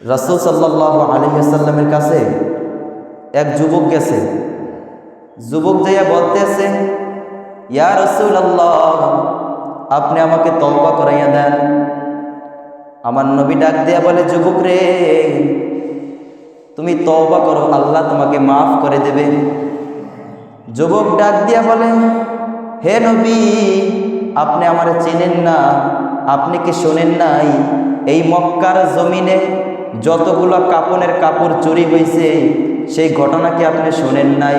রাসুল সাল্লাহ আলহিসাল্লামের কাছে এক যুবক গেছে। যুবক যাইয়া বলতেছে, ইয়া রসুল আল্লাহ আপনি আমাকে তওবা করাইয়া দেন। আমার নবী ডাক দিয়া বলে, যুবক রে, তুমি তওবা করো, আল্লাহ তোমাকে মাফ করে দেবে। যুবক ডাক দিয়া বলে, হে নবী, আপনি আমার চেনেন না, আপনি কি শোনেন নাই? এই মক্কার জমিনে যতগুলো কাপনের কাপড় চুরি হয়েছে সেই ঘটনা কি আপনি শোনেন নাই?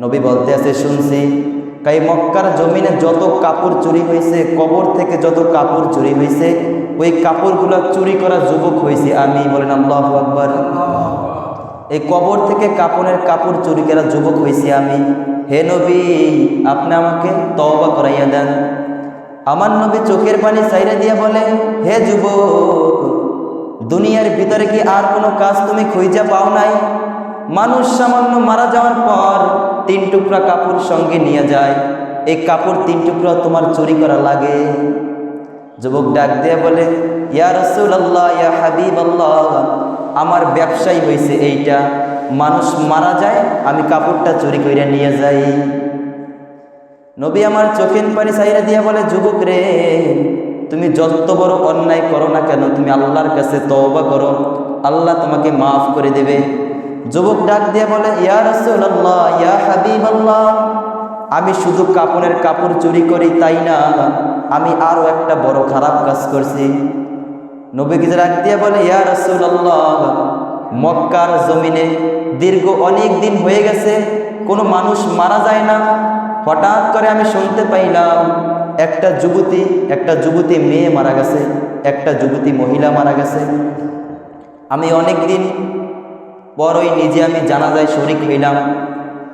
নবী বলতে আছে, শুনছি। কাই মক্কার জমিনে যত কাপড় চুরি হয়েছে কবর থেকে যত কাপড় চুরি হয়েছে ওই কাপড়গুলো চুরি করা যুবক হয়েছে আমি বলেন আল্লাহ আকবর। এই কবর থেকে কাপড়ের কাপড় চুরি করা যুবক হয়েছি আমি। হে নবী, আপনি আমাকে তওবা করাইয়া দেন। আমার নবী চোখের পানি সাইরা দিয়া বলে, হে যুবক দুনিয়ার ভিতরে কি আর কোনো কাজ তুমি খুঁজা পাও নাই? মানুষ সামান্য মারা যাওয়ার পর তিন টুকরা কাপড় সঙ্গে নিয়ে যায়। এই কাপড় তিন টুকরা তোমার চুরি করা লাগে। যুবক ডাক দিয়ে বলে, ইয়া রসুল আল্লাহ ইয়া হাবিব আল্লাহ আমার ব্যবসাই হয়েছে এইটা। মানুষ মারা যায়, আমি কাপড়টা চুরি করে নিয়ে যাই। নবী আমার চোখের পানি সাইরা দিয়া বলে, যুবক রে তুমি যত বড় অন্যায় করো না কেন, তুমি আল্লাহর কাছে তওবা করো। আল্লাহ তোমাকে মাফ করে দেবে। যুবক ডাক দিয়ে বলে, ইয়া রাসূলুল্লাহ, ইয়া হাবিবাল্লাহ, আমি শুধু কাপড়ের কাপড় চুরি করি, তাই না? আমি আরও একটা বড় খারাপ কাজ করছি। নবীকে ডাক দিয়ে বলে, ইয়া রাসূলুল্লাহ, মক্কার জমিনে দীর্ঘ অনেক দিন হয়ে গেছে, কোনো মানুষ মারা যায় না। হঠাৎ করে আমি শুনতে পাইলাম একটা যুবতী একটা যুবতী মেয়ে মারা গেছে, একটা যুবতী মহিলা মারা গেছে। আমি অনেক দিন পর ওই নিজে আমি জানাজায় শরিক হইলাম।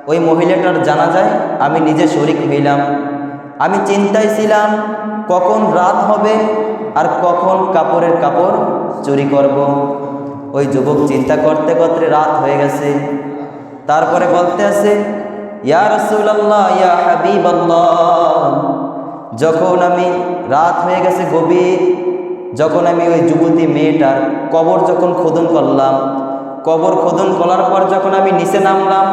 ওই মহিলাটার জানাজায় আমি নিজে শরিক হইলাম। আমি চিন্তায় ছিলাম, কখন রাত হবে আর কখন কাপড়ের কাপড় চুরি করব। ওই যুবক চিন্তা করতে করতে রাত হয়ে গেছে। তারপরে বলতে আছে, ইয়া রসুল্লাহ ইয়া হাবিব যখন আমি রাত হয়ে গেছে গভীর, যখন আমি ওই যুবতী মেয়েটার কবর যখন খোদন করলাম, কবর খোদন করার পর যখন আমি নিচে নামলাম,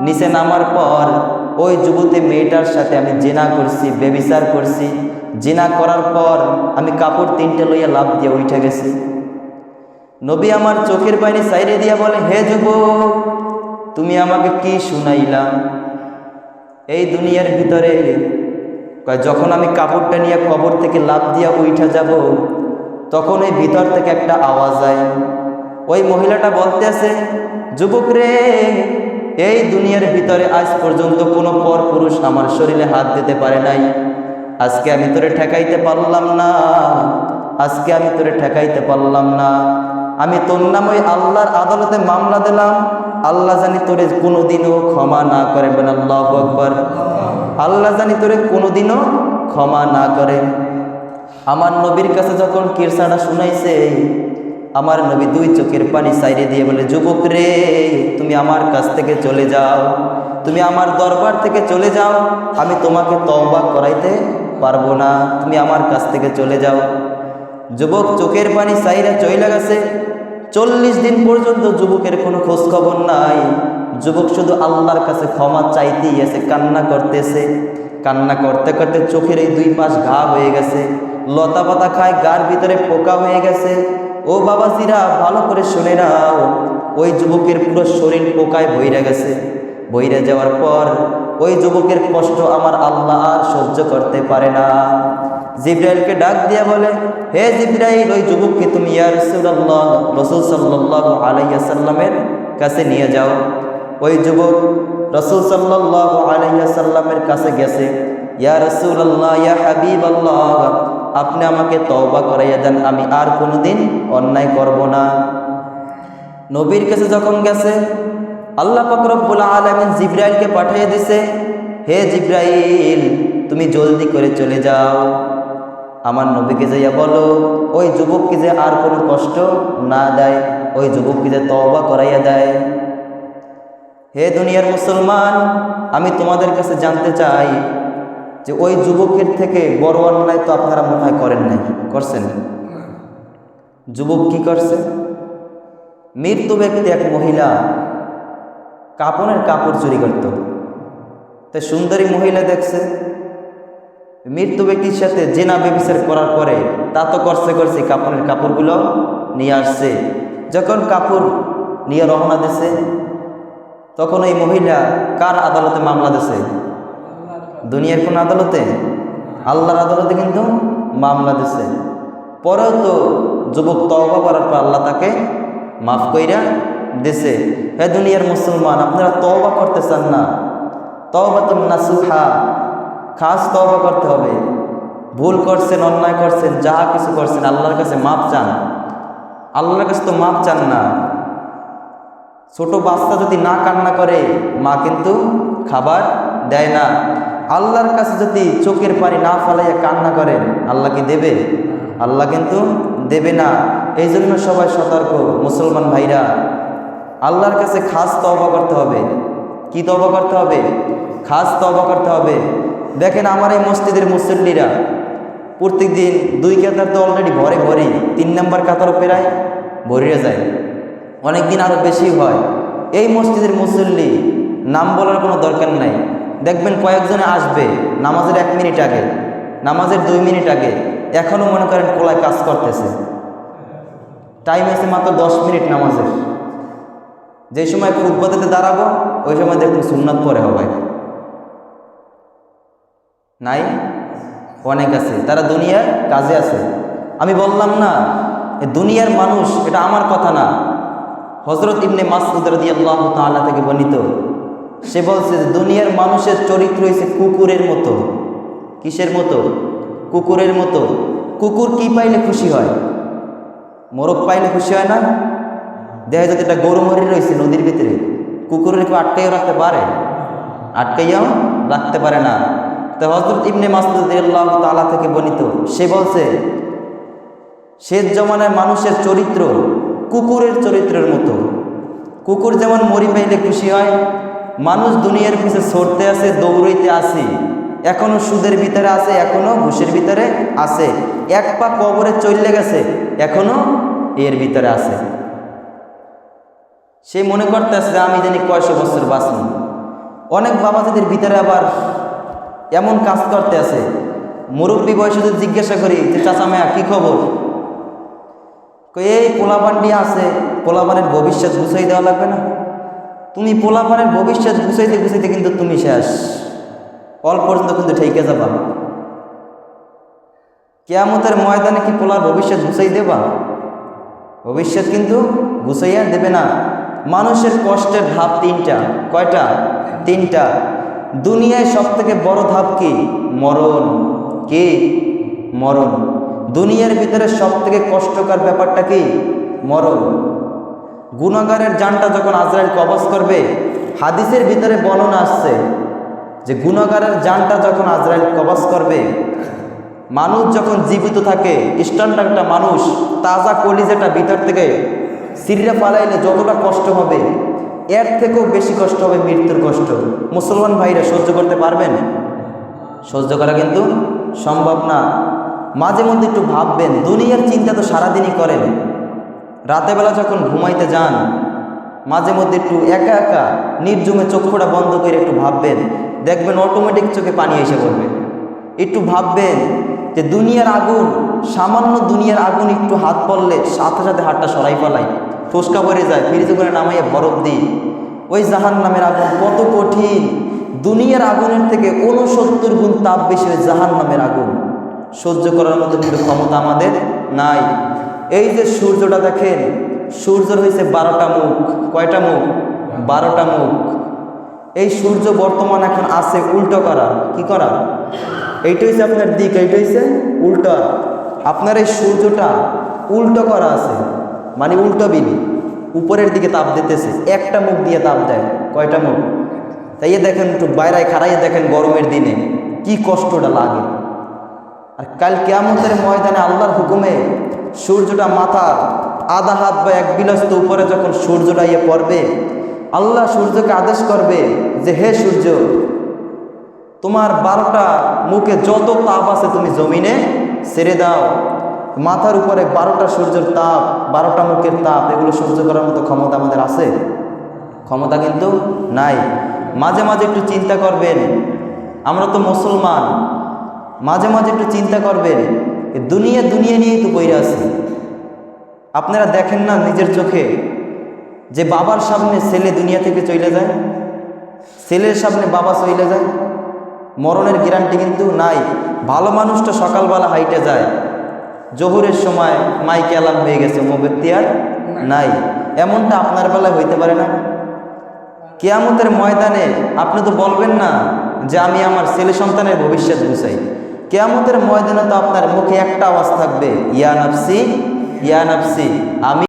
নিচে নামার পর ওই যুবতী মেয়েটার সাথে আমি জেনা করছি বেবিচার করছি। জেনা করার পর আমি কাপড় তিনটে লইয়া লাভ দিয়ে উঠে গেছি। নবী আমার চোখের পানি সাইরে দিয়া বলে, হে যুবক, তুমি আমাকে কি শুনাইলা? এই দুনিয়ার ভিতরে কয়, যখন আমি কাপড়টা নিয়ে কবর থেকে লাভ দিয়া উঠা যাব, তখন ওই ভিতর থেকে একটা আওয়াজ আয়। ওই মহিলাটা বলতে আছে যুবক রে, এই দুনিয়ার ভিতরে আজ পর্যন্ত কোনো পর পুরুষ আমার শরীরে হাত দিতে পারে নাই। আজকে আমি তোরে ঠেকাইতে পারলাম না, আজকে আমি তোরে ঠেকাইতে পারলাম না। আমি তোর নাম ওই আল্লাহর আদালতে মামলা দিলাম, আল্লাহ জানি তোরে কোনোদিনও ক্ষমা না করে আল্লাহ আকবর। আল্লাহ জানি তোরে কোনোদিনও ক্ষমা না করে। আমার নবীর কাছে যখন কিরসাটা শুনাইছে, আমার নবী দুই চোখের পানি সাইরে দিয়ে বলে, যুবক রে, তুমি আমার কাছ থেকে চলে যাও। তুমি আমার দরবার থেকে চলে যাও। আমি তোমাকে তওবা করাইতে পারব না। তুমি আমার কাছ থেকে চলে যাও। যুবক চোখের পানি সাইরে চইলা গেছে। চল্লিশ দিন পর্যন্ত যুবকের কোনো খোঁজখবর নাই। যুবক শুধু আল্লাহর কাছে ক্ষমা চাইতেই আছে, কান্না করতেছে। কান্না করতে করতে চোখের এই দুই পাশ ঘা হয়ে গেছে। লতা পাতা খায়, গার ভিতরে পোকা হয়ে গেছে। ও বাবাজিরা, ভালো করে শুনে নাও, ওই যুবকের পুরো শরীর পোকায় বইরে গেছে। বইরে যাওয়ার পর ওই যুবকের কষ্ট আমার আল্লাহ আর সহ্য করতে পারে না। জিব্রাইলকে ডাক দিয়া বলে, হে জিব্রাইল, ওই যুবককে তুমি ইয়া রাসূলুল্লাহ, রাসূল সাল্লাল্লাহু আলাইহি সাল্লামের কাছে নিয়ে যাও। ওই যুবক রাসূল সাল্লাল্লাহু আলাইহি সাল্লামের কাছে গেছে, ইয়া রসুল রাসূলুল্লাহ, ইয়া হাবিব আল্লাহ আপনি আমাকে তওবা করাইয়া দেন, আমি আর কোনোদিন অন্যায় করব না। নবীর কাছে যখন গেছে, আল্লাহ পাক রব্বুল আলামিন জিব্রাইলকে পাঠিয়ে দিছে, হে জিব্রাইল, তুমি জলদি করে চলে যাও। আমার নবীকে যাইয়া বলো, ওই যুবককে যে আর কোনো কষ্ট না দেয়, ওই যুবককে যে তওবা করাইয়া দেয়। হে দুনিয়ার মুসলমান, আমি তোমাদের কাছে জানতে চাই যে ওই যুবকের থেকে বড় অন্যায় তো আপনারা মনে হয় করেন নাই, করছেন? যুবক কি করছে? মৃত্যু ব্যক্তি এক মহিলা কাপড়ের কাপড় চুরি করত। তাই সুন্দরী মহিলা দেখছে মৃত্যু ব্যক্তির সাথে জেনা ব্যবচার করার পরে তা তো করছে করছে কাপড়ের কাপড়গুলো নিয়ে আসছে। যখন কাপড় নিয়ে রওনা দিছে তখন এই মহিলা কার আদালতে মামলা দিছে? দুনিয়ার কোন আদালতে? আল্লাহর আদালতে কিন্তু মামলা দিছে। পরেও তো যুবক তওবা করার পর আল্লাহ তাকে মাফ কইরা দিছে। হে দুনিয়ার মুসলমান, আপনারা তওবা করতে চান না। তওবা তো নাসুহা, খাস তওবা করতে হবে। ভুল করছেন, অন্যায় করছেন যা কিছু করছেন, আল্লাহর কাছে মাপ চান। আল্লাহর কাছে তো মাপ চান না। ছোট বাচ্চা যদি না কান্না করে, মা কিন্তু খাবার দেয় না। আল্লাহর কাছে যদি চোখের পানি না ফালাইয়া কান্না করেন, আল্লাহ কি দেবে? আল্লাহ কিন্তু দেবে না। এই জন্য সবাই সতর্ক, মুসলমান ভাইরা। আল্লাহর কাছে খাস তবা করতে হবে। কি তবা করতে হবে? খাস তবা করতে হবে। দেখেন আমার এই মসজিদের মুসল্লিরা প্রত্যেক দিন দুই কাতার তো অলরেডি ভরে ভরি তিন নম্বর কাতারও প্রায় ভরিয়ে যায়। অনেক দিন আরও বেশি হয়। এই মসজিদের মুসল্লি, নাম বলার কোনো দরকার নাই। দেখবেন কয়েকজনে আসবে, নামাজের এক মিনিট আগে, নামাজের দুই মিনিট আগে এখনও মনে করেন কোলায় কাজ করতেছে। টাইম আছে মাত্র দশ মিনিট নামাজের। যে সময় ফুটবলেতে দাঁড়াবো, ওই সময় দেখুন সুন্নাত পরে হবে। নাই? অনেক আছে। তারা দুনিয়ার কাজে আছে। আমি বললাম না দুনিয়ার মানুষ, এটা আমার কথা না। হজরত ইবনে মাসুদ রদি আল্লাহ তাআলা থেকে বর্ণিত। সে বলছে দুনিয়ার মানুষের চরিত্র হয়েছে কুকুরের মতো। কিসের মতো? কুকুরের মতো। কুকুর কি পাইলে খুশি হয়? মোরগ পাইলে খুশি হয় না? দেখা যাচ্ছে এটা গরু মরি রয়েছে নদীর ভিতরে। কুকুরের কেউ আটকাইও রাখতে পারে? আটকাইয়াও রাখতে পারে না। তো হজরত ইবনে মাসুদ আল্লাহ তাআলা থেকে বর্ণিত। সে বলছে, শেষ জমানার মানুষের চরিত্র কুকুরের চরিত্রের মতো। কুকুর যেমন মরি পাইলে খুশি হয়, মানুষ দুনিয়ার পিছে সরতে আছে দৌড়াইতে আসি, এখনও সুদের ভিতরে আছে, এখনও ঘুষের ভিতরে আছে, এক পা কবরে চললে গেছে, এখনও এর ভিতরে আছে। সে মনে করতে যে আমি জানি কয়শো বছর বাঁচব অনেক বাবা তাদের ভিতরে আবার এমন কাজ করতে আছে মুরব্বী বয়সে যদি জিজ্ঞাসা করি যে, চাচা মায়া, কী খবর? এই পোলাপানটি আছে পোলাপানের ভবিষ্যৎ গুছাই দেওয়া লাগবে না। তুমি পোলাপানের ভবিষ্যৎ গুছাইতে গুছাইতে কিন্তু তুমি শেষ। অল্প পর্যন্ত কিন্তু ঠেকে যাবা। কেয়ামতের ময়দানে কি পোলার ভবিষ্যৎ গুছাই দেবা? ভবিষ্যৎ কিন্তু গুছাইয়া দেবে না। মানুষের কষ্টের ধাপ তিনটা। কয়টা? তিনটা। দুনিয়ায় সব থেকে বড় ধাপ কি? মরণ। কি? মরণ। দুনিয়ার ভিতরে সব থেকে কষ্টকর ব্যাপারটা কি? মরণ। গুণাগারের যানটা যখন আজরাইল কবজ করবে, হাদিসের ভিতরে বর্ণনা আসছে যে গুণাগারের যানটা যখন আজরাইল কবজ করবে, মানুষ যখন জীবিত থাকে স্টান্ট একটা মানুষ তাজা কলিজাটা ভিতর থেকে সিরিয়া পালাইলে যতটা কষ্ট হবে, এর থেকেও বেশি কষ্ট হবে মৃত্যুর কষ্ট। মুসলমান ভাইরা সহ্য করতে পারবেন? সহ্য করা কিন্তু সম্ভব না। মাঝে মধ্যে একটু ভাববেন, দুনিয়ার চিন্তা তো সারাদিনই করেন। রাতেবেলা যখন ঘুমাইতে যান, মাঝে মধ্যে একটু একা একা নির্জুমে চক্ষুটা বন্ধ করে একটু ভাববেন, দেখবেন অটোমেটিক চোখে পানি এসে পড়বে। একটু ভাববেন যে দুনিয়ার আগুন, সামান্য দুনিয়ার আগুন একটু হাত পড়লে সাথে সাথে হাতটা সরাই ফেলাই। ফোসকা পরে যায়, ফ্রিজে করে নামাইয়ে বরফ দিই। ওই জাহান নামের আগুন কত কঠিন। দুনিয়ার আগুনের থেকে ঊনসত্তর গুণ তাপ বেশি ওই জাহান নামের আগুন। সহ্য করার মতো কিন্তু ক্ষমতা আমাদের নাই। এই যে সূর্যটা দেখেন, সূর্যের হয়েছে বারোটা মুখ। কয়টা মুখ? বারোটা মুখ। এই সূর্য বর্তমান এখন আছে উল্টো করা। কি করা? এইটা হচ্ছে আপনার দিক, এইটা হচ্ছে উল্টা। আপনার এই সূর্যটা উল্টো করা আছে মানে উল্টো বিল। উপরের দিকে তাপ দিতেছে, একটা মুখ দিয়ে তাপ দেয়, কয়টা মুখ? তাই দেখেন একটু বাইরে খাড়াইয়ে দেখেন গরমের দিনে, কি কষ্টটা লাগে। আর কাল কেয়ামতের ময়দানে আল্লাহর হুকুমে সূর্যটা মাথা আধা হাত বা এক বিলাস্ত উপরে যখন সূর্যটা ইয়ে পড়বে, আল্লাহ সূর্যকে আদেশ করবে যে, হে সূর্য, তোমার বারোটা মুখে যত তাপ আছে তুমি জমিনে ছেড়ে দাও। মাথার উপরে বারোটা সূর্যের তাপ, বারোটা মুখের তাপ, এগুলো সহ্য করার মতো ক্ষমতা আমাদের আছে? ক্ষমতা কিন্তু নাই। মাঝে মাঝে একটু চিন্তা করবেন, আমরা তো মুসলমান মাঝে মাঝে একটু চিন্তা করবেন দুনিয়া দুনিয়া নিয়েই তো বইরা আছে। আপনারা দেখেন না নিজের চোখে যে বাবার সামনে ছেলে দুনিয়া থেকে চলে যায়? ছেলের সামনে বাবা চলে যায়? মরণের গ্যারান্টি কিন্তু নাই। ভালো মানুষটা সকালবেলা হাইটে যায়। জহুরের সময় মাইকে অ্যালার্ম হয়ে গেছে মোবেক্তি আর নাই। এমনটা আপনার বেলায় হইতে পারে না। কেয়ামতের ময়দানে আপনি তো বলবেন না যে, আমি আমার ছেলে সন্তানের ভবিষ্যৎ বুঝাই কেয়ামতের ময়দানে তো আপনার মুখে একটা আওয়াজ থাকবে ইয়া নাফসি ইয়া নাফসি আমি